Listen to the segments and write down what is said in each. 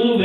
mundo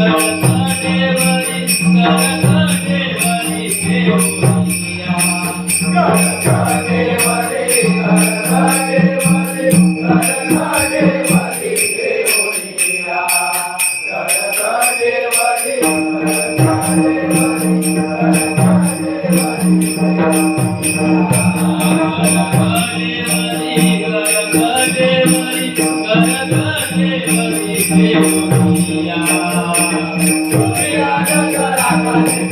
Kare kare kare kare kare kare kare kare kare kare kare kare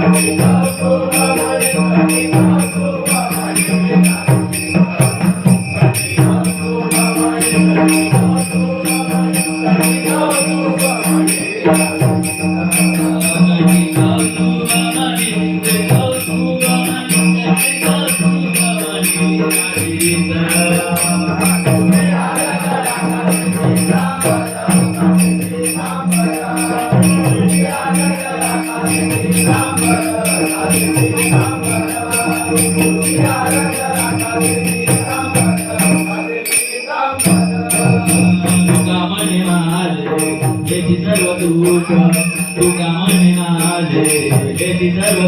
মাগো মাগো আমারে তুমি মাগো येती सर्व दुःख तुका म्हणे माझे येती सर्व